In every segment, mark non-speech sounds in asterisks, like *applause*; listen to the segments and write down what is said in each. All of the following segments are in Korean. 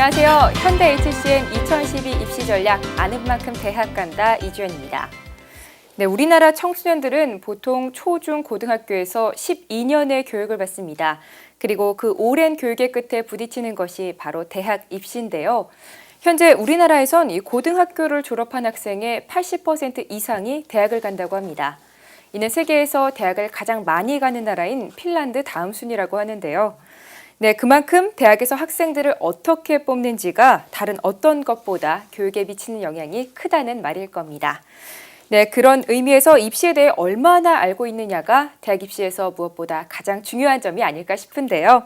네, 안녕하세요. 현대 HCM 2012 입시 전략 아는 만큼 대학 간다 이주연입니다. 네, 우리나라 청소년들은 보통 초중 고등학교에서 12년의 교육을 받습니다. 그리고 그 오랜 교육의 끝에 부딪히는 것이 바로 대학 입시인데요. 현재 우리나라에선 이 고등학교를 졸업한 학생의 80% 이상이 대학을 간다고 합니다. 이는 세계에서 대학을 가장 많이 가는 나라인 핀란드 다음 순위라고 하는데요. 네, 그만큼 대학에서 학생들을 어떻게 뽑는지가 다른 어떤 것보다 교육에 미치는 영향이 크다는 말일 겁니다. 네, 그런 의미에서 입시에 대해 얼마나 알고 있느냐가 대학 입시에서 무엇보다 가장 중요한 점이 아닐까 싶은데요.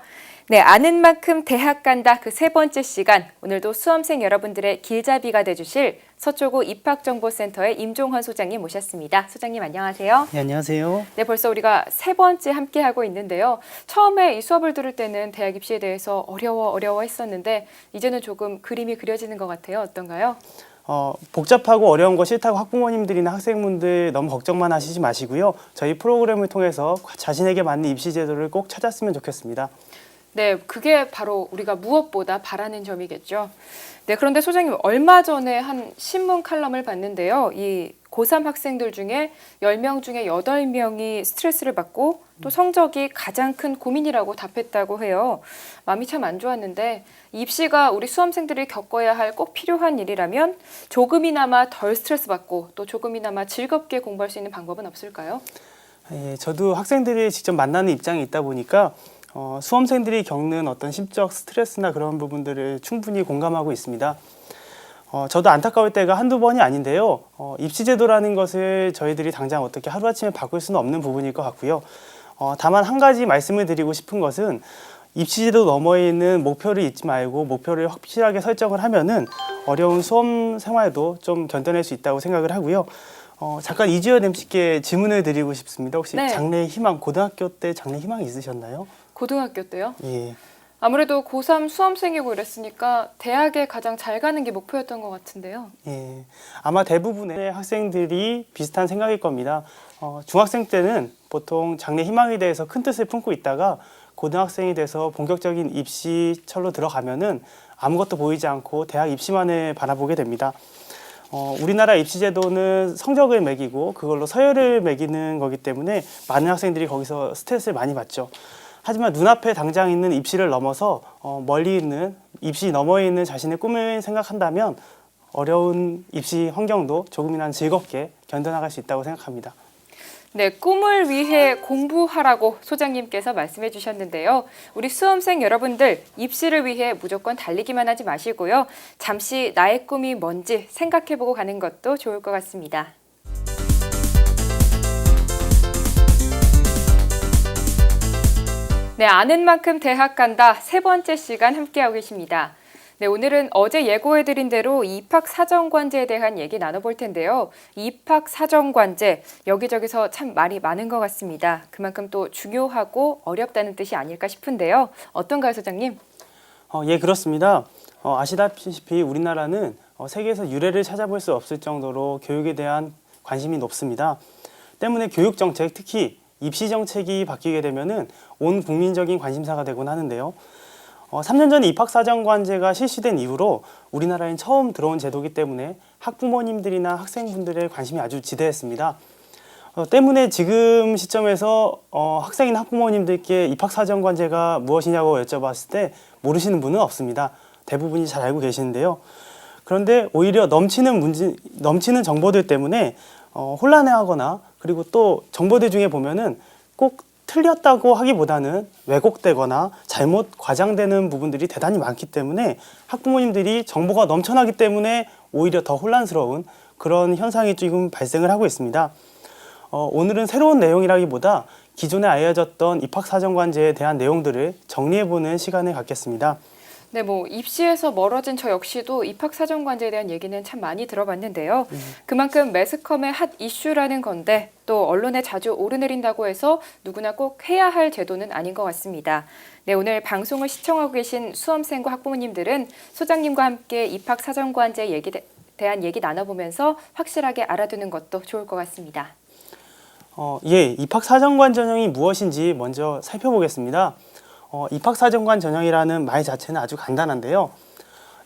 네, 아는 만큼 대학 간다 그 세 번째 시간 오늘도 수험생 여러분들의 길잡이가 돼주실 서초구 입학정보센터의 임종환 소장님 모셨습니다. 소장님 안녕하세요. 네, 안녕하세요. 네, 벌써 우리가 세 번째 함께 하고 있는데요. 처음에 이 수업을 들을 때는 대학 입시에 대해서 어려워 어려워 했었는데 이제는 조금 그림이 그려지는 것 같아요. 어떤가요? 어, 복잡하고 어려운 거 싫다고 학부모님들이나 학생분들 너무 걱정만 하시지 마시고요. 저희 프로그램을 통해서 자신에게 맞는 입시 제도를 꼭 찾았으면 좋겠습니다. 네, 그게 바로 우리가 무엇보다 바라는 점이겠죠. 네, 그런데 소장님 얼마 전에 한 신문 칼럼을 봤는데요. 이 고3 학생들 중에 10명 중에 8명이 스트레스를 받고 또 성적이 가장 큰 고민이라고 답했다고 해요. 마음이 참 안 좋았는데 입시가 우리 수험생들이 겪어야 할 꼭 필요한 일이라면 조금이나마 덜 스트레스 받고 또 조금이나마 즐겁게 공부할 수 있는 방법은 없을까요? 예, 저도 학생들이 직접 만나는 입장이 있다 보니까 어, 수험생들이 겪는 어떤 심적 스트레스나 그런 부분들을 충분히 공감하고 있습니다. 어, 저도 안타까울 때가 한두 번이 아닌데요. 어, 입시제도라는 것을 저희들이 당장 어떻게 하루아침에 바꿀 수는 없는 부분일 것 같고요. 어, 다만 한 가지 말씀을 드리고 싶은 것은 입시제도 너머에 있는 목표를 잊지 말고 목표를 확실하게 설정을 하면은 어려운 수험 생활도 좀 견뎌낼 수 있다고 생각을 하고요. 어, 잠깐 이주연 MC께 질문을 드리고 싶습니다. 혹시 네. 장래 희망, 고등학교 때 장래 희망이 있으셨나요? 고등학교 때요? 예. 아무래도 고3 수험생이고 이랬으니까 대학에 가장 잘 가는 게 목표였던 것 같은데요. 예, 아마 대부분의 학생들이 비슷한 생각일 겁니다. 어, 중학생 때는 보통 장래 희망에 대해서 큰 뜻을 품고 있다가 고등학생이 돼서 본격적인 입시 철로 들어가면은 아무것도 보이지 않고 대학 입시만을 바라보게 됩니다. 어, 우리나라 입시 제도는 성적을 매기고 그걸로 서열을 매기는 거기 때문에 많은 학생들이 거기서 스트레스를 많이 받죠. 하지만 눈앞에 당장 있는 입시를 넘어서 어, 멀리 있는 입시 너머에 있는 자신의 꿈을 생각한다면 어려운 입시 환경도 조금이나마 즐겁게 견뎌나갈 수 있다고 생각합니다. 네, 꿈을 위해 공부하라고 소장님께서 말씀해 주셨는데요. 우리 수험생 여러분들 입시를 위해 무조건 달리기만 하지 마시고요. 잠시 나의 꿈이 뭔지 생각해 보고 가는 것도 좋을 것 같습니다. 네, 아는 만큼 대학 간다 세 번째 시간 함께하고 계십니다. 네, 오늘은 어제 예고해드린 대로 입학 사정관제에 대한 얘기 나눠볼 텐데요. 입학 사정관제 여기저기서 참 말이 많은 것 같습니다. 그만큼 또 중요하고 어렵다는 뜻이 아닐까 싶은데요. 어떤가요, 소장님? 어, 예, 그렇습니다. 어, 아시다시피 우리나라는 어, 세계에서 유례를 찾아볼 수 없을 정도로 교육에 대한 관심이 높습니다. 때문에 교육 정책, 특히 입시 정책이 바뀌게 되면은 온 국민적인 관심사가 되곤 하는데요. 어, 3년 전에 입학사정관제가 실시된 이후로 우리나라엔 처음 들어온 제도이기 때문에 학부모님들이나 학생분들의 관심이 아주 지대했습니다. 어, 때문에 지금 시점에서 어, 학생이나 학부모님들께 입학사정관제가 무엇이냐고 여쭤봤을 때 모르시는 분은 없습니다. 대부분이 잘 알고 계시는데요. 그런데 오히려 넘치는 문제, 넘치는 정보들 때문에 어, 혼란해하거나 그리고 또 정보들 중에 보면은 꼭 틀렸다고 하기보다는 왜곡되거나 잘못 과장되는 부분들이 대단히 많기 때문에 학부모님들이 정보가 넘쳐나기 때문에 오히려 더 혼란스러운 그런 현상이 지금 발생을 하고 있습니다. 어, 오늘은 새로운 내용이라기보다 기존에 알려졌던 입학사정관제에 대한 내용들을 정리해보는 시간을 갖겠습니다. 네, 뭐 입시에서 멀어진 저 역시도 입학 사정관제에 대한 얘기는 참 많이 들어봤는데요. 그만큼 매스컴의 핫 이슈라는 건데 또 언론에 자주 오르내린다고 해서 누구나 꼭 해야 할 제도는 아닌 것 같습니다. 네, 오늘 방송을 시청하고 계신 수험생과 학부모님들은 소장님과 함께 입학 사정관제 얘기 대한 얘기 나눠보면서 확실하게 알아두는 것도 좋을 것 같습니다. 어, 예, 입학 사정관 전형이 무엇인지 먼저 살펴보겠습니다. 어, 입학사정관 전형이라는 말 자체는 아주 간단한데요.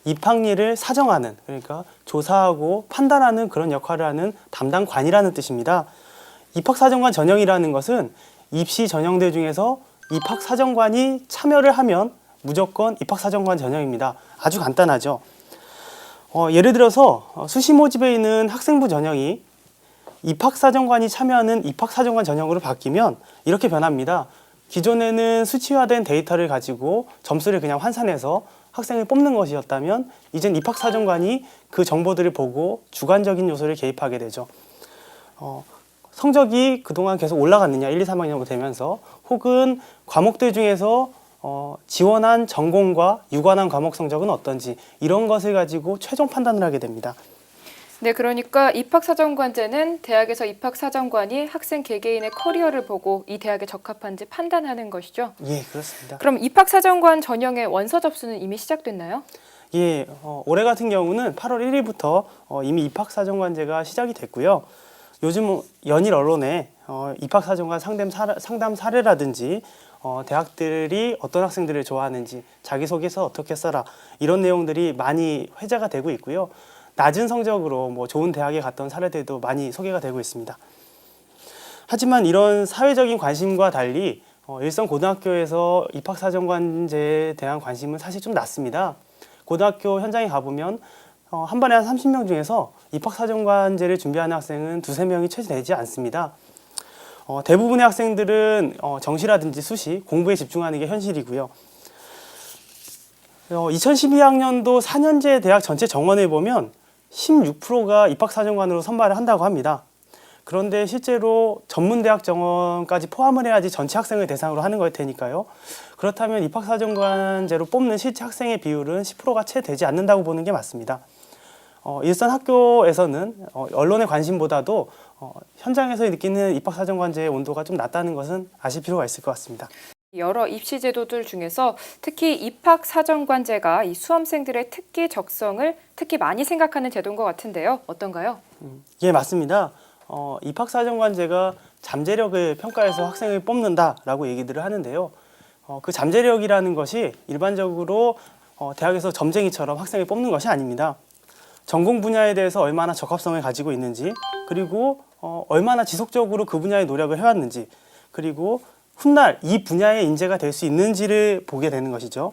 입학일을 사정하는 그러니까 조사하고 판단하는 그런 역할을 하는 담당관이라는 뜻입니다. 입학사정관 전형이라는 것은 입시 전형들 중에서 입학사정관이 참여를 하면 무조건 입학사정관 전형입니다. 아주 간단하죠. 어, 예를 들어서 어, 수시 모집에 있는 학생부 전형이 입학사정관이 참여하는 입학사정관 전형으로 바뀌면 이렇게 변합니다. 기존에는 수치화된 데이터를 가지고 점수를 그냥 환산해서 학생을 뽑는 것이었다면 이젠 입학사정관이 그 정보들을 보고 주관적인 요소를 개입하게 되죠. 어, 성적이 그동안 계속 올라갔느냐 1, 2, 3학년 정도 되면서 혹은 과목들 중에서 어, 지원한 전공과 유관한 과목 성적은 어떤지 이런 것을 가지고 최종 판단을 하게 됩니다. 네, 그러니까 입학사정관제는 대학에서 입학사정관이 학생 개개인의 커리어를 보고 이 대학에 적합한지 판단하는 것이죠. 예, 그렇습니다. 그럼 입학사정관 전형의 원서 접수는 이미 시작됐나요? 예, 어, 올해 같은 경우는 8월 1일부터 어, 이미 입학사정관제가 시작이 됐고요. 요즘 연일 언론에 어, 입학사정관 상담, 사례, 상담 사례라든지 어, 대학들이 어떤 학생들을 좋아하는지 자기소개서 어떻게 써라 이런 내용들이 많이 회자가 되고 있고요. 낮은 성적으로 뭐 좋은 대학에 갔던 사례들도 많이 소개가 되고 있습니다. 하지만 이런 사회적인 관심과 달리 어, 일선 고등학교에서 입학사정관제에 대한 관심은 사실 좀 낮습니다. 고등학교 현장에 가보면 어, 한 반에 한 30명 중에서 입학사정관제를 준비하는 학생은 두세 명이 채 되지 않습니다. 어, 대부분의 학생들은 어, 정시라든지 수시, 공부에 집중하는 게 현실이고요. 어, 2012학년도 4년제 대학 전체 정원을 보면 16%가 입학사정관으로 선발을 한다고 합니다. 그런데 실제로 전문대학 정원까지 포함을 해야지 전체 학생을 대상으로 하는 걸 테니까요. 그렇다면 입학사정관제로 뽑는 실제 학생의 비율은 10%가 채 되지 않는다고 보는 게 맞습니다. 어, 일선 학교에서는 어, 언론의 관심보다도 어, 현장에서 느끼는 입학사정관제의 온도가 좀 낮다는 것은 아실 필요가 있을 것 같습니다. 여러 입시 제도들 중에서 특히 입학 사정관제가 이 수험생들의 특기 적성을 특히 많이 생각하는 제도인 것 같은데요. 어떤가요? 예, 맞습니다. 어, 입학 사정관제가 잠재력을 평가해서 학생을 뽑는다라고 얘기들을 하는데요. 어, 그 잠재력이라는 것이 일반적으로 어, 대학에서 점쟁이처럼 학생을 뽑는 것이 아닙니다. 전공 분야에 대해서 얼마나 적합성을 가지고 있는지, 그리고 어, 얼마나 지속적으로 그 분야에 노력을 해왔는지, 그리고 훗날 이 분야의 인재가 될 수 있는지를 보게 되는 것이죠.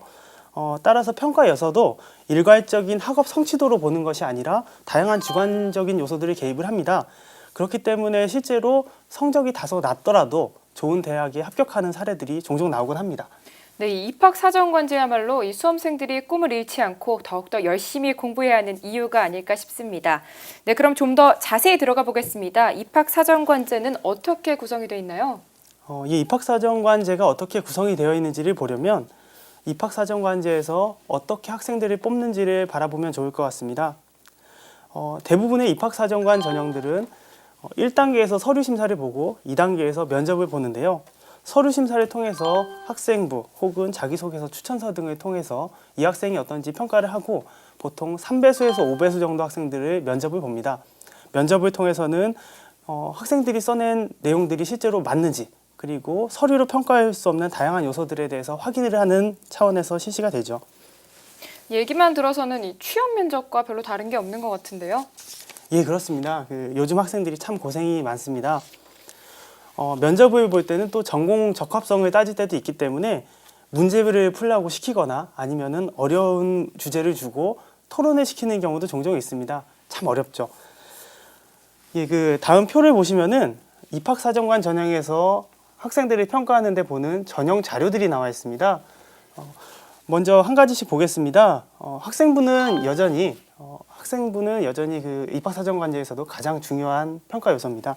어, 따라서 평가에서도 일괄적인 학업 성취도로 보는 것이 아니라 다양한 주관적인 요소들을 개입을 합니다. 그렇기 때문에 실제로 성적이 다소 낮더라도 좋은 대학에 합격하는 사례들이 종종 나오곤 합니다. 네, 이 입학 사정관제야말로 이 수험생들이 꿈을 잃지 않고 더욱더 열심히 공부해야 하는 이유가 아닐까 싶습니다. 네, 그럼 좀 더 자세히 들어가 보겠습니다. 입학 사정관제는 어떻게 구성이 되어 있나요? 어, 이 입학사정관제가 어떻게 구성이 되어 있는지를 보려면 입학사정관제에서 어떻게 학생들을 뽑는지를 바라보면 좋을 것 같습니다. 어, 대부분의 입학사정관 전형들은 어, 1단계에서 서류 심사를 보고 2단계에서 면접을 보는데요. 서류 심사를 통해서 학생부 혹은 자기소개서 추천서 등을 통해서 이 학생이 어떤지 평가를 하고 보통 3배수에서 5배수 정도 학생들을 면접을 봅니다. 면접을 통해서는 어, 학생들이 써낸 내용들이 실제로 맞는지 그리고 서류로 평가할 수 없는 다양한 요소들에 대해서 확인을 하는 차원에서 실시가 되죠. 얘기만 들어서는 이 취업 면접과 별로 다른 게 없는 것 같은데요. 예, 그렇습니다. 그 요즘 학생들이 참 고생이 많습니다. 어, 면접을 볼 때는 또 전공 적합성을 따질 때도 있기 때문에 문제를 풀라고 시키거나 아니면은 어려운 주제를 주고 토론을 시키는 경우도 종종 있습니다. 참 어렵죠. 예, 그 다음 표를 보시면은 입학사정관 전형에서 학생들을 평가하는 데 보는 전형 자료들이 나와 있습니다. 어, 먼저 한 가지씩 보겠습니다. 어, 학생부는 여전히 어, 학생부는 여전히 그 입학사정관제에서도 가장 중요한 평가 요소입니다.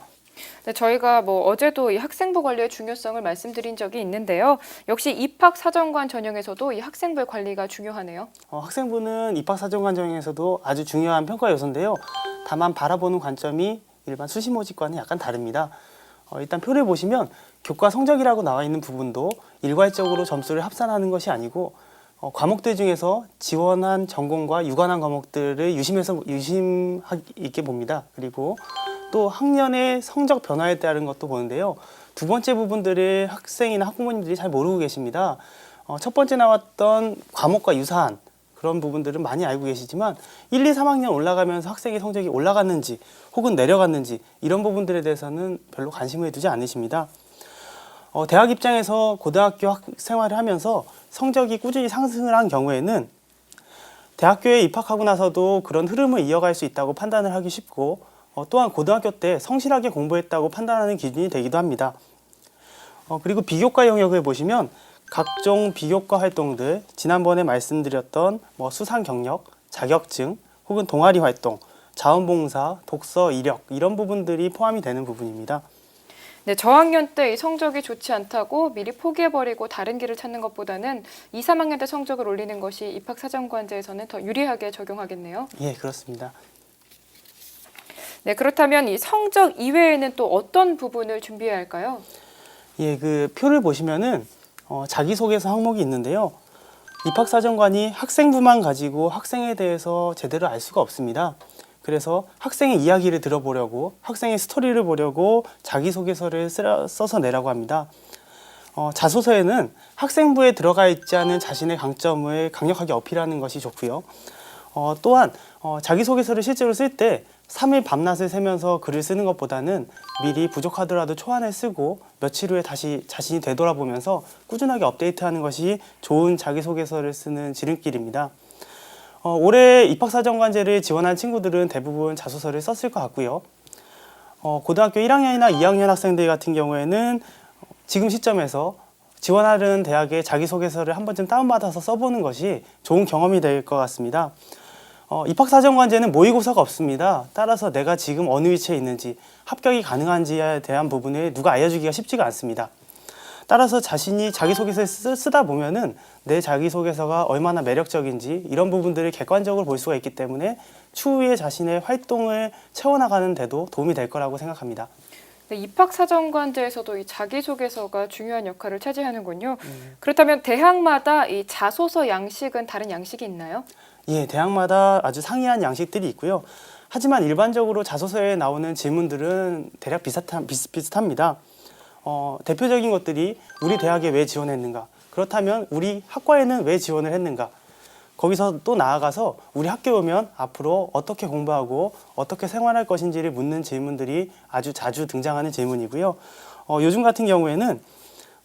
네, 저희가 뭐 어제도 이 학생부 관리의 중요성을 말씀드린 적이 있는데요. 역시 입학 사정관 전형에서도 이 학생부의 관리가 중요하네요. 어, 학생부는 입학 사정관 전형에서도 아주 중요한 평가 요소인데요. 다만 바라보는 관점이 일반 수시 모집과는 약간 다릅니다. 어, 일단 표를 보시면 교과 성적이라고 나와 있는 부분도 일괄적으로 점수를 합산하는 것이 아니고 어, 과목들 중에서 지원한 전공과 유관한 과목들을 유심해서 유심 있게 봅니다. 그리고 또 학년의 성적 변화에 따른 것도 보는데요. 두 번째 부분들을 학생이나 학부모님들이 잘 모르고 계십니다. 어, 첫 번째 나왔던 과목과 유사한 그런 부분들은 많이 알고 계시지만 1, 2, 3학년 올라가면서 학생의 성적이 올라갔는지 혹은 내려갔는지 이런 부분들에 대해서는 별로 관심을 두지 않으십니다. 어, 대학 입장에서 고등학교 학, 생활을 하면서 성적이 꾸준히 상승을 한 경우에는 대학교에 입학하고 나서도 그런 흐름을 이어갈 수 있다고 판단을 하기 쉽고 어, 또한 고등학교 때 성실하게 공부했다고 판단하는 기준이 되기도 합니다. 어, 그리고 비교과 영역을 보시면 각종 비교과 활동들 지난번에 말씀드렸던 뭐 수상 경력, 자격증 혹은 동아리 활동, 자원봉사, 독서 이력 이런 부분들이 포함이 되는 부분입니다. 네, 저학년 때 이 성적이 좋지 않다고 미리 포기해버리고 다른 길을 찾는 것보다는 2, 3학년 때 성적을 올리는 것이 입학 사정관제에서는 더 유리하게 적용하겠네요. 예, 그렇습니다. 네, 그렇다면 이 성적 이외에는 또 어떤 부분을 준비해야 할까요? 예, 그 표를 보시면은 어, 자기소개서 항목이 있는데요. 입학사정관이 학생부만 가지고 학생에 대해서 제대로 알 수가 없습니다. 그래서 학생의 이야기를 들어보려고 학생의 스토리를 보려고 자기소개서를 쓰라, 써서 내라고 합니다. 어, 자소서에는 학생부에 들어가 있지 않은 자신의 강점을 강력하게 어필하는 것이 좋고요. 어, 또한 어, 자기소개서를 실제로 쓸 때 3일 밤낮을 새면서 글을 쓰는 것보다는 미리 부족하더라도 초안을 쓰고 며칠 후에 다시 자신이 되돌아보면서 꾸준하게 업데이트하는 것이 좋은 자기소개서를 쓰는 지름길입니다. 어, 올해 입학사정관제를 지원한 친구들은 대부분 자소서를 썼을 것 같고요. 어, 고등학교 1학년이나 2학년 학생들 같은 경우에는 지금 시점에서 지원하는 대학의 자기소개서를 한 번쯤 다운받아서 써보는 것이 좋은 경험이 될 것 같습니다. 어, 입학사정관제는 모의고사가 없습니다. 따라서 내가 지금 어느 위치에 있는지 합격이 가능한지에 대한 부분을 누가 알려주기가 쉽지가 않습니다. 따라서 자신이 자기소개서를 쓰, 쓰다 보면은 내 자기소개서가 얼마나 매력적인지 이런 부분들을 객관적으로 볼 수가 있기 때문에 추후에 자신의 활동을 채워나가는 데도 도움이 될 거라고 생각합니다. 네, 입학사정관제에서도 이 자기소개서가 중요한 역할을 차지하는군요. 그렇다면 대학마다 이 자소서 양식은 다른 양식이 있나요? 예, 대학마다 아주 상이한 양식들이 있고요. 하지만 일반적으로 자소서에 나오는 질문들은 대략 비슷한, 비슷비슷합니다. 어, 대표적인 것들이 우리 대학에 왜 지원했는가? 그렇다면 우리 학과에는 왜 지원을 했는가? 거기서 또 나아가서 우리 학교 오면 앞으로 어떻게 공부하고 어떻게 생활할 것인지를 묻는 질문들이 아주 자주 등장하는 질문이고요. 어, 요즘 같은 경우에는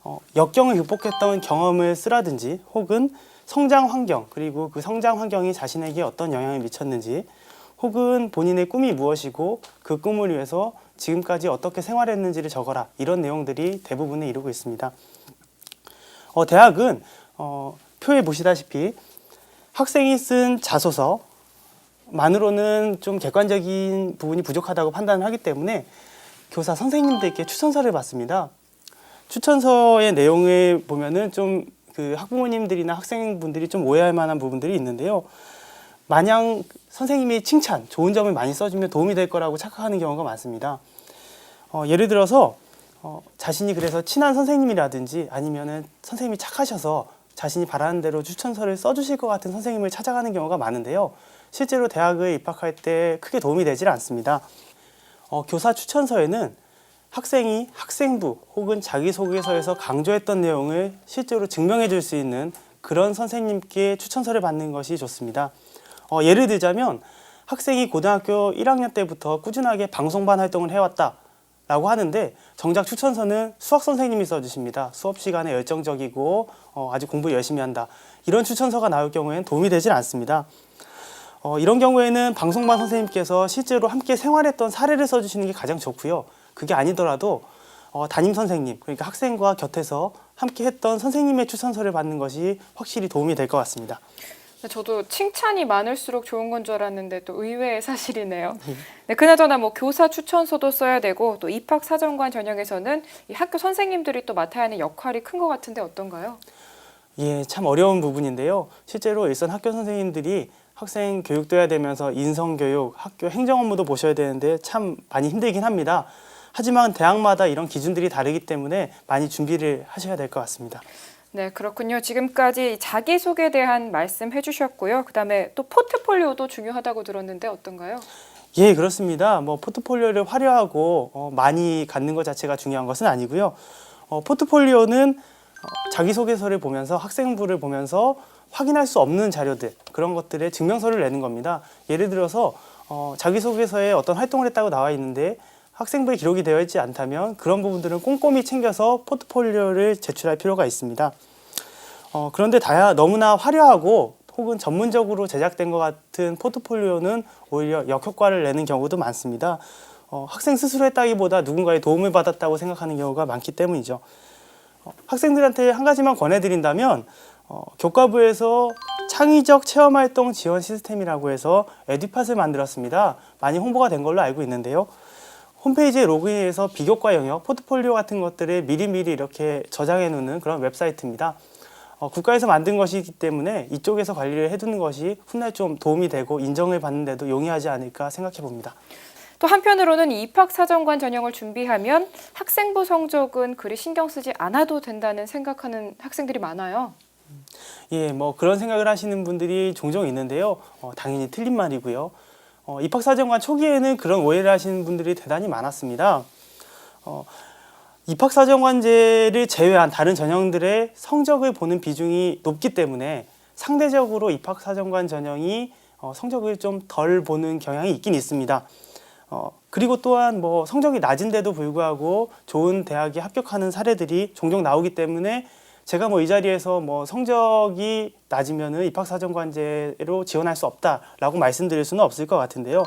어, 역경을 극복했던 경험을 쓰라든지 혹은 성장 환경 그리고 그 성장 환경이 자신에게 어떤 영향을 미쳤는지 혹은 본인의 꿈이 무엇이고 그 꿈을 위해서 지금까지 어떻게 생활했는지를 적어라 이런 내용들이 대부분을 이루고 있습니다. 어, 대학은 어, 표에 보시다시피 학생이 쓴 자소서 만으로는 좀 객관적인 부분이 부족하다고 판단을 하기 때문에 교사 선생님들께 추천서를 받습니다. 추천서의 내용을 보면은 좀 그 학부모님들이나 학생분들이 좀 오해할 만한 부분들이 있는데요. 마냥 선생님이 칭찬, 좋은 점을 많이 써주면 도움이 될 거라고 착각하는 경우가 많습니다. 어, 예를 들어서 어, 자신이 그래서 친한 선생님이라든지 아니면은 선생님이 착하셔서 자신이 바라는 대로 추천서를 써주실 것 같은 선생님을 찾아가는 경우가 많은데요. 실제로 대학에 입학할 때 크게 도움이 되질 않습니다. 어, 교사 추천서에는 학생이 학생부 혹은 자기소개서에서 강조했던 내용을 실제로 증명해 줄 수 있는 그런 선생님께 추천서를 받는 것이 좋습니다. 어, 예를 들자면 학생이 고등학교 1학년 때부터 꾸준하게 방송반 활동을 해왔다. 라고 하는데 정작 추천서는 수학 선생님이 써주십니다. 수업 시간에 열정적이고 어, 아주 공부 열심히 한다. 이런 추천서가 나올 경우에는 도움이 되질 않습니다. 어, 이런 경우에는 방송반 선생님께서 실제로 함께 생활했던 사례를 써주시는 게 가장 좋고요. 그게 아니더라도 어, 담임 선생님, 그러니까 학생과 곁에서 함께 했던 선생님의 추천서를 받는 것이 확실히 도움이 될 것 같습니다. 네, 저도 칭찬이 많을수록 좋은 건 줄 알았는데 또 의외의 사실이네요. 네, 그나저나 뭐 교사 추천서도 써야 되고 또 입학 사정관 전형에서는 이 학교 선생님들이 또 맡아야 하는 역할이 큰 것 같은데 어떤가요? 예, 참 어려운 부분인데요. 실제로 일선 학교 선생님들이 학생 교육도 해야 되면서 인성 교육, 학교 행정 업무도 보셔야 되는데 참 많이 힘들긴 합니다. 하지만 대학마다 이런 기준들이 다르기 때문에 많이 준비를 하셔야 될 것 같습니다. 네, 그렇군요. 지금까지 자기소개에 대한 말씀 해주셨고요. 그 다음에 또 포트폴리오도 중요하다고 들었는데 어떤가요? 예, 그렇습니다. 뭐 포트폴리오를 화려하고 어, 많이 갖는 것 자체가 중요한 것은 아니고요. 어, 포트폴리오는 어, 자기소개서를 보면서 학생부를 보면서 확인할 수 없는 자료들 그런 것들의 증명서를 내는 겁니다. 예를 들어서 어, 자기소개서에 어떤 활동을 했다고 나와 있는데 학생부에 기록이 되어 있지 않다면 그런 부분들은 꼼꼼히 챙겨서 포트폴리오를 제출할 필요가 있습니다. 어, 그런데 다야 너무나 화려하고 혹은 전문적으로 제작된 것 같은 포트폴리오는 오히려 역효과를 내는 경우도 많습니다. 어, 학생 스스로 했다기보다 누군가의 도움을 받았다고 생각하는 경우가 많기 때문이죠. 어, 학생들한테 한 가지만 권해드린다면 어, 교과부에서 창의적 체험활동 지원 시스템이라고 해서 에듀팟을 만들었습니다. 많이 홍보가 된 걸로 알고 있는데요. 홈페이지에 로그인해서 비교과 영역, 포트폴리오 같은 것들을 미리미리 이렇게 저장해 놓는 그런 웹사이트입니다. 어, 국가에서 만든 것이기 때문에 이쪽에서 관리를 해두는 것이 훗날 좀 도움이 되고 인정을 받는 데도 용이하지 않을까 생각해 봅니다. 또 한편으로는 입학 사정관 전형을 준비하면 학생부 성적은 그리 신경 쓰지 않아도 된다는 생각하는 학생들이 많아요. 예, 뭐 그런 생각을 하시는 분들이 종종 있는데요. 어, 당연히 틀린 말이고요. 어, 입학사정관 초기에는 그런 오해를 하시는 분들이 대단히 많았습니다. 어, 입학사정관제를 제외한 다른 전형들의 성적을 보는 비중이 높기 때문에 상대적으로 입학사정관 전형이 어, 성적을 좀 덜 보는 경향이 있긴 있습니다. 어, 그리고 또한 뭐 성적이 낮은데도 불구하고 좋은 대학에 합격하는 사례들이 종종 나오기 때문에 제가 뭐 이 자리에서 뭐 성적이 낮으면은 입학사정관제로 지원할 수 없다라고 말씀드릴 수는 없을 것 같은데요.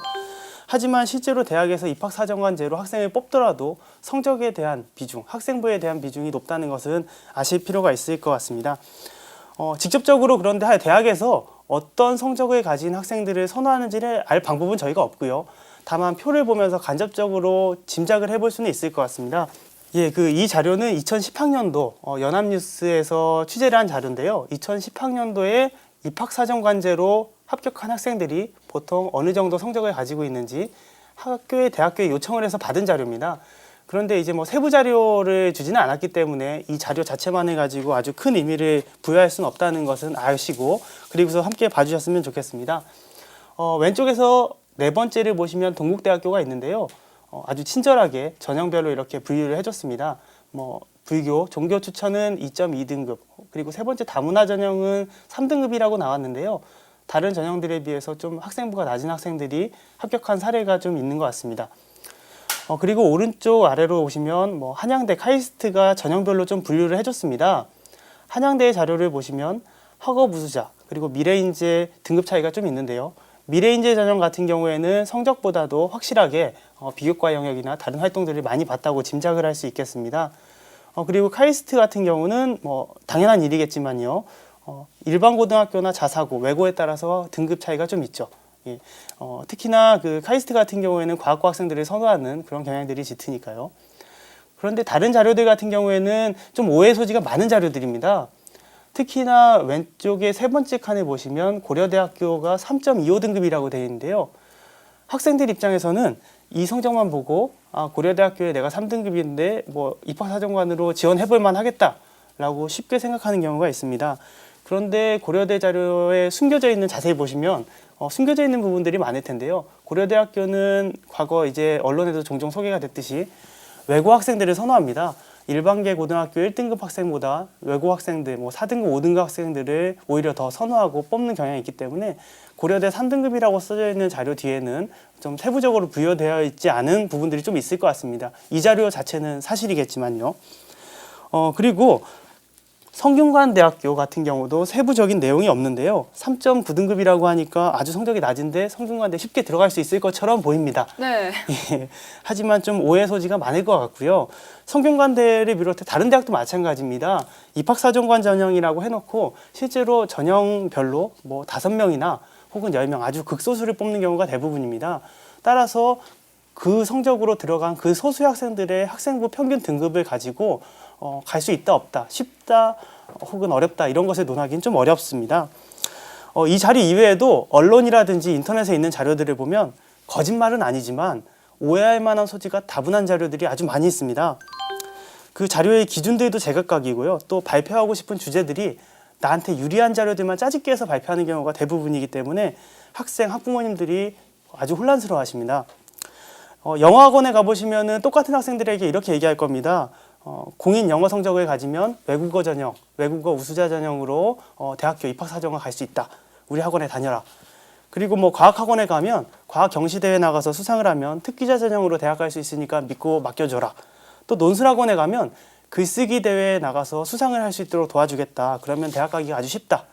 하지만 실제로 대학에서 입학사정관제로 학생을 뽑더라도 성적에 대한 비중, 학생부에 대한 비중이 높다는 것은 아실 필요가 있을 것 같습니다. 어, 직접적으로 그런데 하- 대학에서 어떤 성적을 가진 학생들을 선호하는지를 알 방법은 저희가 없고요. 다만 표를 보면서 간접적으로 짐작을 해볼 수는 있을 것 같습니다. 예, 그 이 자료는 2010학년도 어, 연합뉴스에서 취재를 한 자료인데요. 2010학년도에 입학사정관제로 합격한 학생들이 보통 어느 정도 성적을 가지고 있는지 학교에 대학교에 요청을 해서 받은 자료입니다. 그런데 이제 뭐 세부 자료를 주지는 않았기 때문에 이 자료 자체만을 가지고 아주 큰 의미를 부여할 수는 없다는 것은 아시고 그리고서 함께 봐주셨으면 좋겠습니다. 어, 왼쪽에서 네 번째를 보시면 동국대학교가 있는데요. 어, 아주 친절하게 전형별로 이렇게 분류를 해줬습니다. 뭐 불교, 종교 추천은 2.2등급, 그리고 세 번째 다문화 전형은 3등급이라고 나왔는데요. 다른 전형들에 비해서 좀 학생부가 낮은 학생들이 합격한 사례가 좀 있는 것 같습니다. 어, 그리고 오른쪽 아래로 보시면 뭐 한양대 카이스트가 전형별로 좀 분류를 해줬습니다. 한양대의 자료를 보시면 학업 우수자 그리고 미래인재 등급 차이가 좀 있는데요. 미래인재 전형 같은 경우에는 성적보다도 확실하게 어, 비교과 영역이나 다른 활동들을 많이 봤다고 짐작을 할 수 있겠습니다. 어, 그리고 카이스트 같은 경우는 뭐 당연한 일이겠지만요. 어, 일반 고등학교나 자사고, 외고에 따라서 등급 차이가 좀 있죠. 예. 어, 특히나 그 카이스트 같은 경우에는 과학고 학생들을 선호하는 그런 경향들이 짙으니까요. 그런데 다른 자료들 같은 경우에는 좀 오해 소지가 많은 자료들입니다. 특히나 왼쪽에 세 번째 칸에 보시면 고려대학교가 3.25 등급이라고 되어 있는데요. 학생들 입장에서는 이 성적만 보고 아, 고려대학교에 내가 3등급인데 뭐 입학사정관으로 지원해볼 만 하겠다라고 쉽게 생각하는 경우가 있습니다. 그런데 고려대 자료에 숨겨져 있는 자세히 보시면 어, 숨겨져 있는 부분들이 많을 텐데요. 고려대학교는 과거 이제 언론에도 종종 소개가 됐듯이 외고 학생들을 선호합니다. 일반계 고등학교 1등급 학생보다 외고 학생들, 뭐 4등급, 5등급 학생들을 오히려 더 선호하고 뽑는 경향이 있기 때문에 고려대 3등급이라고 써져 있는 자료 뒤에는 좀 세부적으로 부여되어 있지 않은 부분들이 좀 있을 것 같습니다. 이 자료 자체는 사실이겠지만요. 어, 그리고 성균관대학교 같은 경우도 세부적인 내용이 없는데요. 3.9등급이라고 하니까 아주 성적이 낮은데 성균관대 쉽게 들어갈 수 있을 것처럼 보입니다. 네. *laughs* 예, 하지만 좀 오해 소지가 많을 것 같고요. 성균관대를 비롯해 다른 대학도 마찬가지입니다. 입학사정관 전형이라고 해놓고 실제로 전형별로 뭐 다섯 명이나 혹은 열 명 아주 극소수를 뽑는 경우가 대부분입니다. 따라서 그 성적으로 들어간 그 소수 학생들의 학생부 평균 등급을 가지고 어, 갈 수 있다 없다 쉽다 혹은 어렵다 이런 것을 논하기는 좀 어렵습니다. 어, 이 자료 이외에도 언론이라든지 인터넷에 있는 자료들을 보면 거짓말은 아니지만 오해할 만한 소지가 다분한 자료들이 아주 많이 있습니다. 그 자료의 기준들도 제각각이고요. 또 발표하고 싶은 주제들이 나한테 유리한 자료들만 짜집기 해서 발표하는 경우가 대부분이기 때문에 학생, 학부모님들이 아주 혼란스러워 하십니다. 어, 영어학원에 가보시면은 똑같은 학생들에게 이렇게 얘기할 겁니다. 어, 공인 영어 성적을 가지면 외국어 전형, 외국어 우수자 전형으로 어, 대학교 입학 사정을 갈 수 있다. 우리 학원에 다녀라. 그리고 뭐 과학학원에 가면 과학 경시 대회 나가서 수상을 하면 특기자 전형으로 대학 갈 수 있으니까 믿고 맡겨줘라. 또 논술학원에 가면 글쓰기 대회에 나가서 수상을 할 수 있도록 도와주겠다. 그러면 대학 가기가 아주 쉽다.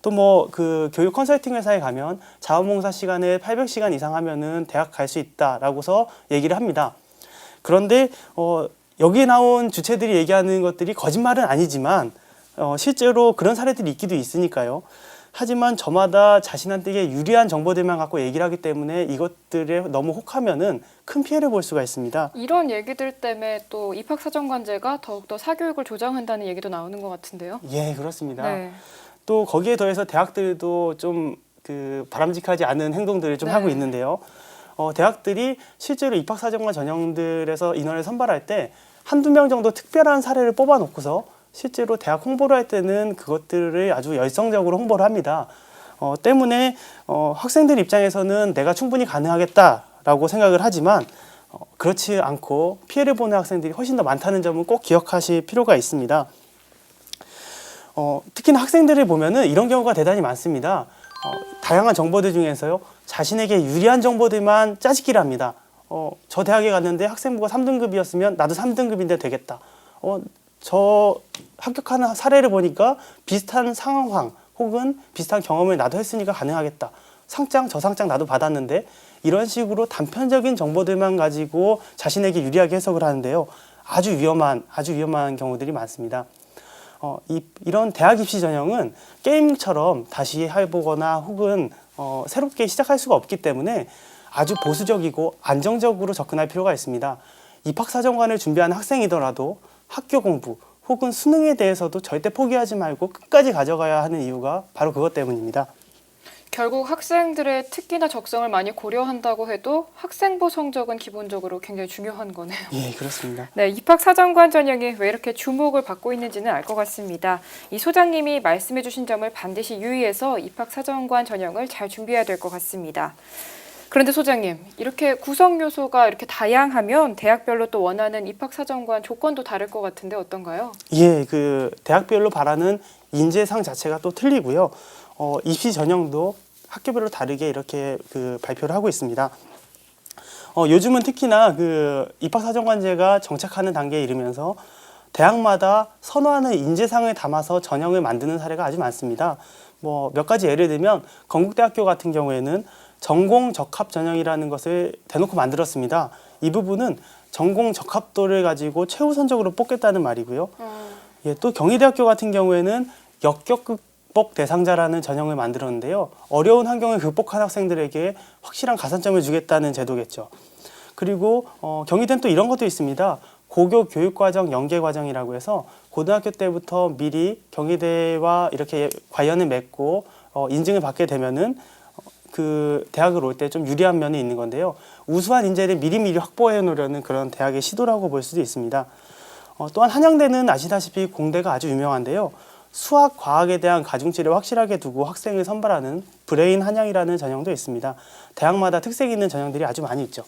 또 뭐 그 교육 컨설팅 회사에 가면 자원봉사 시간을 800시간 이상 하면은 대학 갈 수 있다라고서 얘기를 합니다. 그런데 어 여기에 나온 주체들이 얘기하는 것들이 거짓말은 아니지만 어 실제로 그런 사례들이 있기도 있으니까요. 하지만 저마다 자신한테 유리한 정보들만 갖고 얘기를 하기 때문에 이것들에 너무 혹하면은 큰 피해를 볼 수가 있습니다. 이런 얘기들 때문에 또 입학사정관제가 더욱더 사교육을 조장한다는 얘기도 나오는 것 같은데요. 예, 그렇습니다. 네. 또 거기에 더해서 대학들도 좀 그 바람직하지 않은 행동들을 좀 네. 하고 있는데요. 어, 대학들이 실제로 입학사정관 전형들에서 인원을 선발할 때 한두 명 정도 특별한 사례를 뽑아놓고서 실제로 대학 홍보를 할 때는 그것들을 아주 열성적으로 홍보를 합니다. 어, 때문에 어, 학생들 입장에서는 내가 충분히 가능하겠다라고 생각을 하지만 어, 그렇지 않고 피해를 보는 학생들이 훨씬 더 많다는 점은 꼭 기억하실 필요가 있습니다. 어, 특히나 학생들을 보면은 이런 경우가 대단히 많습니다. 어, 다양한 정보들 중에서요, 자신에게 유리한 정보들만 짜집기를 합니다. 어, 저 대학에 갔는데 학생부가 3등급이었으면 나도 3등급인데 되겠다. 어, 저 합격하는 사례를 보니까 비슷한 상황 혹은 비슷한 경험을 나도 했으니까 가능하겠다. 상장, 저 상장 나도 받았는데 이런 식으로 단편적인 정보들만 가지고 자신에게 유리하게 해석을 하는데요. 아주 위험한, 아주 위험한 경우들이 많습니다. 어, 이, 이런 대학 입시 전형은 게임처럼 다시 해보거나 혹은 어, 새롭게 시작할 수가 없기 때문에 아주 보수적이고 안정적으로 접근할 필요가 있습니다. 입학사정관을 준비하는 학생이더라도 학교 공부 혹은 수능에 대해서도 절대 포기하지 말고 끝까지 가져가야 하는 이유가 바로 그것 때문입니다. 결국 학생들의 특기나 적성을 많이 고려한다고 해도 학생부 성적은 기본적으로 굉장히 중요한 거네요. 예, 그렇습니다. 네, 입학 사정관 전형이 왜 이렇게 주목을 받고 있는지는 알 것 같습니다. 이 소장님이 말씀해 주신 점을 반드시 유의해서 입학 사정관 전형을 잘 준비해야 될 것 같습니다. 그런데 소장님, 이렇게 구성 요소가 이렇게 다양하면 대학별로 또 원하는 입학 사정관 조건도 다를 것 같은데 어떤가요? 예, 그 대학별로 바라는 인재상 자체가 또 틀리고요. 어, 입시 전형도 학교별로 다르게 이렇게 그 발표를 하고 있습니다. 어, 요즘은 특히나 그 입학사정관제가 정착하는 단계에 이르면서 대학마다 선호하는 인재상을 담아서 전형을 만드는 사례가 아주 많습니다. 뭐 몇 가지 예를 들면 건국대학교 같은 경우에는 전공 적합 전형이라는 것을 대놓고 만들었습니다. 이 부분은 전공 적합도를 가지고 최우선적으로 뽑겠다는 말이고요. 예, 또 경희대학교 같은 경우에는 역격 극 복 대상자라는 전형을 만들었는데요. 어려운 환경을 극복한 학생들에게 확실한 가산점을 주겠다는 제도겠죠. 그리고 어, 경희대는 또 이런 것도 있습니다. 고교 교육과정 연계과정이라고 해서 고등학교 때부터 미리 경희대와 이렇게 관련을 맺고 어, 인증을 받게 되면은 어, 그 대학을 올 때 좀 유리한 면이 있는 건데요. 우수한 인재를 미리미리 확보해 놓으려는 그런 대학의 시도라고 볼 수도 있습니다. 어, 또한 한양대는 아시다시피 공대가 아주 유명한데요. 수학, 과학에 대한 가중치를 확실하게 두고 학생을 선발하는 브레인 한양이라는 전형도 있습니다. 대학마다 특색 있는 전형들이 아주 많이 있죠.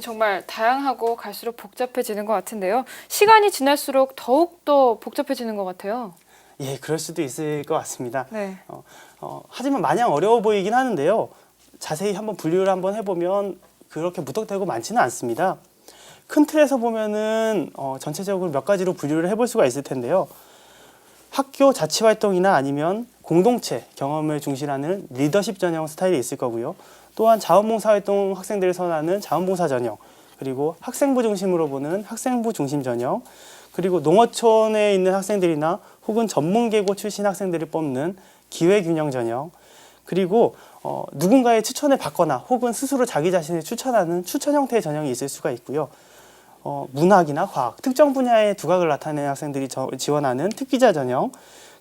정말 다양하고 갈수록 복잡해지는 것 같은데요. 시간이 지날수록 더욱더 복잡해지는 것 같아요. 예, 그럴 수도 있을 것 같습니다. 네. 어, 하지만 마냥 어려워 보이긴 하는데요. 자세히 한번 분류를 한번 해보면 그렇게 무턱대고 많지는 않습니다. 큰 틀에서 보면은 어, 전체적으로 몇 가지로 분류를 해볼 수가 있을 텐데요. 학교 자치 활동이나 아니면 공동체 경험을 중시하는 리더십 전형 스타일이 있을 거고요. 또한 자원봉사 활동 학생들을 선호하는 자원봉사 전형, 그리고 학생부 중심으로 보는 학생부 중심 전형, 그리고 농어촌에 있는 학생들이나 혹은 전문계고 출신 학생들을 뽑는 기회균형 전형, 그리고 어, 누군가의 추천을 받거나 혹은 스스로 자기 자신을 추천하는 추천 형태의 전형이 있을 수가 있고요. 어, 문학이나 과학, 특정 분야의 두각을 나타내는 학생들이 저- 지원하는 특기자 전형,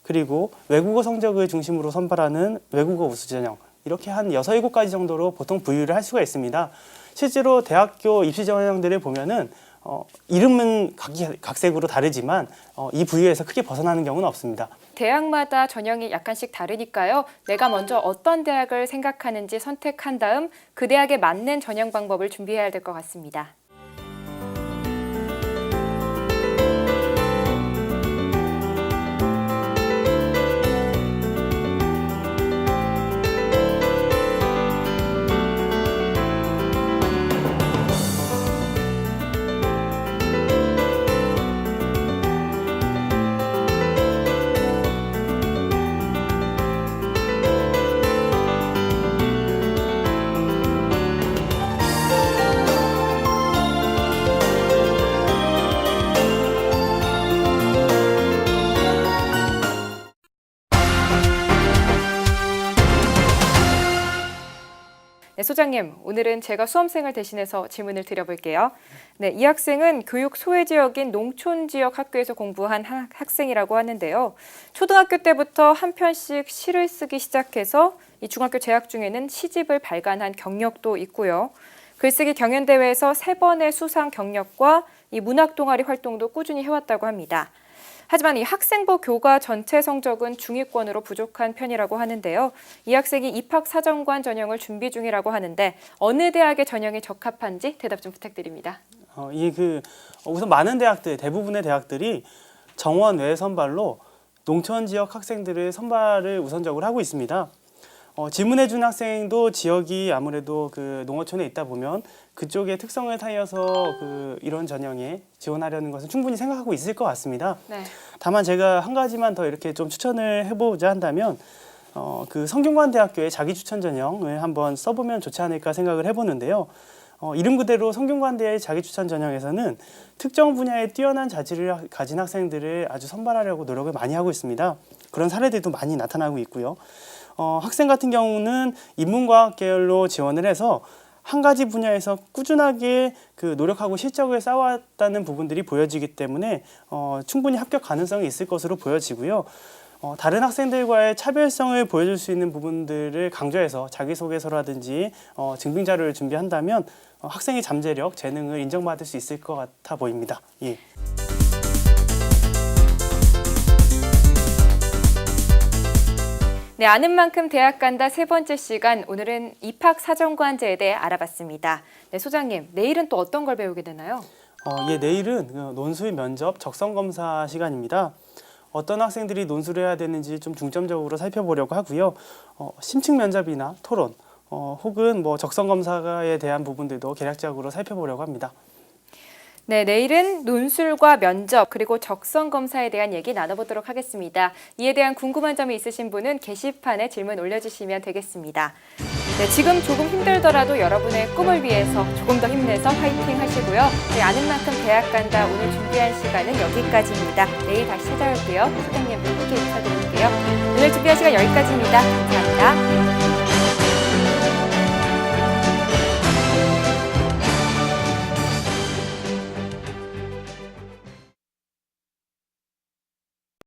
그리고 외국어 성적을 중심으로 선발하는 외국어 우수 전형, 이렇게 한 여섯 일곱 가지 정도로 보통 분류를 할 수가 있습니다. 실제로 대학교 입시 전형들을 보면은 어, 이름은 각, 각색으로 다르지만 어, 이 부류에서 크게 벗어나는 경우는 없습니다. 대학마다 전형이 약간씩 다르니까요. 내가 먼저 어떤 대학을 생각하는지 선택한 다음 그 대학에 맞는 전형 방법을 준비해야 될 것 같습니다. 소장님, 오늘은 제가 수험생을 대신해서 질문을 드려볼게요. 네, 이 학생은 교육 소외 지역인 농촌 지역 학교에서 공부한 하- 학생이라고 하는데요. 초등학교 때부터 한 편씩 시를 쓰기 시작해서 이 중학교 재학 중에는 시집을 발간한 경력도 있고요. 글쓰기 경연 대회에서 세 번의 수상 경력과 이 문학 동아리 활동도 꾸준히 해왔다고 합니다. 하지만 이 학생부 교과 전체 성적은 중위권으로 부족한 편이라고 하는데요. 이 학생이 입학 사정관 전형을 준비 중이라고 하는데 어느 대학의 전형에 적합한지 대답 좀 부탁드립니다. 어, 이게 그 어, 우선 많은 대학들 대부분의 대학들이 정원 외 선발로 농촌 지역 학생들을 선발을 우선적으로 하고 있습니다. 어, 질문해 준 학생도 지역이 아무래도 그 농어촌에 있다 보면 그쪽의 특성을 살려서 그 이런 전형에 지원하려는 것은 충분히 생각하고 있을 것 같습니다. 네. 다만 제가 한 가지만 더 이렇게 좀 추천을 해보자 한다면 어, 그 성균관 대학교의 자기 추천 전형을 한번 써보면 좋지 않을까 생각을 해보는데요. 어, 이름 그대로 성균관대의 자기 추천 전형에서는 특정 분야에 뛰어난 자질을 하- 가진 학생들을 아주 선발하려고 노력을 많이 하고 있습니다. 그런 사례들도 많이 나타나고 있고요. 어, 학생 같은 경우는 인문과학 계열로 지원을 해서 한 가지 분야에서 꾸준하게 그 노력하고 실적을 쌓아왔다는 부분들이 보여지기 때문에 어, 충분히 합격 가능성이 있을 것으로 보여지고요. 어, 다른 학생들과의 차별성을 보여줄 수 있는 부분들을 강조해서 자기소개서라든지 어, 증빙 자료를 준비한다면 어, 학생의 잠재력, 재능을 인정받을 수 있을 것 같아 보입니다. 예. 네, 아는 만큼 대학 간다 세 번째 시간 오늘은 입학 사정관제에 대해 알아봤습니다. 네, 소장님, 내일은 또 어떤 걸 배우게 되나요? 어, 예, 내일은 어, 논술 면접 적성 검사 시간입니다. 어떤 학생들이 논술을 해야 되는지 좀 중점적으로 살펴보려고 하고요. 어, 심층 면접이나 토론, 어, 혹은 뭐 적성 검사에 대한 부분들도 개략적으로 살펴보려고 합니다. 네, 내일은 논술과 면접 그리고 적성 검사에 대한 얘기 나눠보도록 하겠습니다. 이에 대한 궁금한 점이 있으신 분은 게시판에 질문 올려주시면 되겠습니다. 네, 지금 조금 힘들더라도 여러분의 꿈을 위해서 조금 더 힘내서 화이팅 하시고요. 네, 아는 만큼 대학 간다 오늘 준비한 시간은 여기까지입니다. 내일 다시 찾아올게요. 소장님 함께 인사드릴게요. 오늘 준비한 시간 여기까지입니다. 감사합니다.